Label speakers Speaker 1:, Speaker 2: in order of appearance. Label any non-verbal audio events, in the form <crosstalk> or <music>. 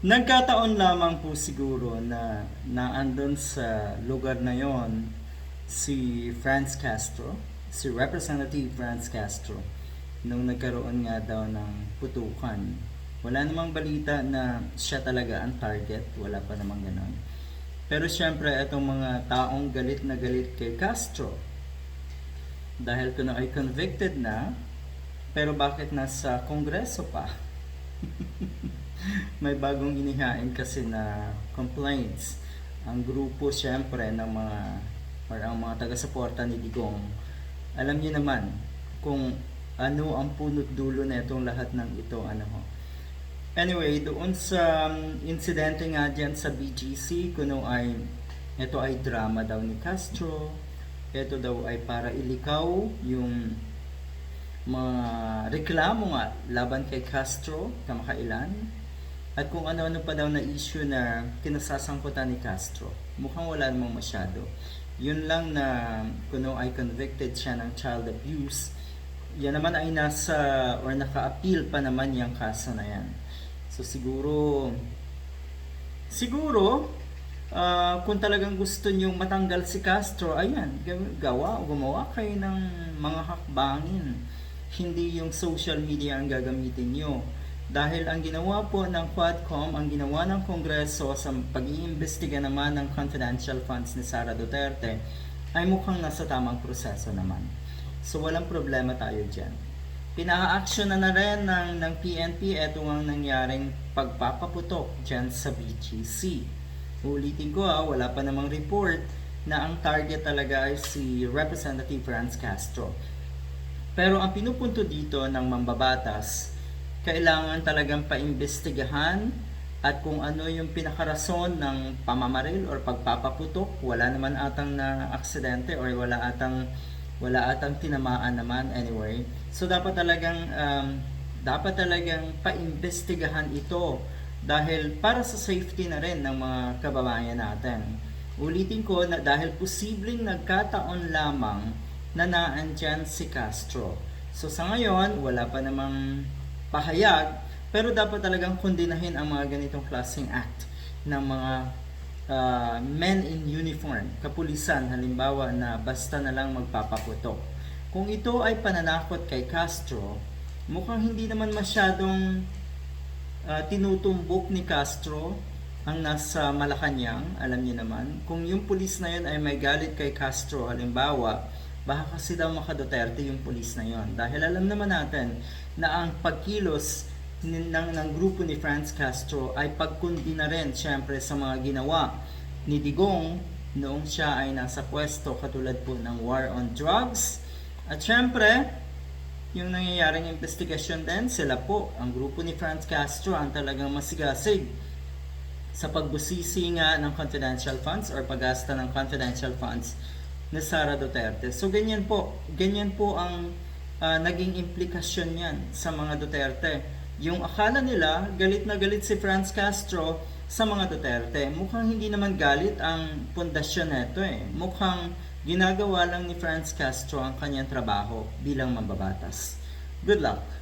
Speaker 1: Nagkataon lamang po siguro na naandun sa lugar na yon si Franz Castro, si Representative Franz Castro, nung nagkaroon nga daw ng putukan. Wala namang balita na siya talaga ang target, wala pa namang ganon. Pero syempre, itong mga taong galit na galit kay Castro, dahil kuno ay convicted na, pero bakit nasa kongreso pa? <laughs> <laughs> may bagong inihain kasi na complaints. Ang grupo syempre ng mga or ang mga taga-suporta ni Digong alam niyo naman kung ano ang punot dulo na itong lahat ng ito ano ho. Anyway doon sa um, insidente nga dyan sa BGC kuno ay ito ay drama daw ni Castro. Ito daw ay para ilikaw yung mga reklamo nga laban kay Castro kamakailan at kung ano-ano pa daw na issue na kinasasangkutan ni Castro. Mukhang wala namang masyado. Yun lang na kuno ay convicted siya ng child abuse. Yan naman ay nasa or naka-appeal pa naman yung kaso na yan. So siguro siguro ah, kung talagang gusto niyong matanggal si Castro, ayan, gaw- gawa, gumawa kayo ng mga hakbangin. Hindi yung social media ang gagamitin niyo. Dahil ang ginawa po ng Quadcom, ang ginawa ng Kongreso sa pag-iimbestiga naman ng confidential funds ni Sara Duterte, ay mukhang nasa tamang proseso naman. So walang problema tayo dyan. Pina-action na na rin ng, ng PNP ito ang nangyaring pagpapaputok dyan sa BGC. Ulitin ko ah, wala pa namang report na ang target talaga ay si Representative Franz Castro. Pero ang pinupunto dito ng mambabatas, kailangan talagang paimbestigahan at kung ano yung pinakarason ng pamamaril or pagpapaputok, wala naman atang na aksidente or wala atang wala atang tinamaan naman anyway. So dapat talagang um, dapat talagang paimbestigahan ito dahil para sa safety na rin ng mga kababayan natin. Ulitin ko na dahil posibleng nagkataon lamang na naandyan si Castro. So sa ngayon, wala pa namang pahayag, pero dapat talagang kondinahin ang mga ganitong klaseng act ng mga ah, men in uniform, kapulisan halimbawa na basta na lang magpapaputok. Kung ito ay pananakot kay Castro, mukhang hindi naman masyadong ah, tinutumbok ni Castro ang nasa Malacanang, alam niyo naman. Kung yung pulis na yun ay may galit kay Castro, halimbawa, baka kasi daw maka Duterte yung pulis na yon dahil alam naman natin na ang pagkilos ng, ng grupo ni Franz Castro ay pagkundi na rin syempre sa mga ginawa ni Digong noong siya ay nasa pwesto katulad po ng war on drugs. At syempre yung nangyayaring investigasyon din sila po ang grupo ni Franz Castro ang talagang masigasig sa pagbusisi nga ng confidential funds or paggasta ng confidential funds ni Sara Duterte. So ganyan po, ganyan po ang ah, naging implikasyon niyan sa mga Duterte. Yung akala nila galit na galit si Franz Castro sa mga Duterte. Mukhang hindi naman galit ang pundasyon nito eh. Mukhang ginagawa lang ni Franz Castro ang kanyang trabaho bilang mambabatas. Good luck!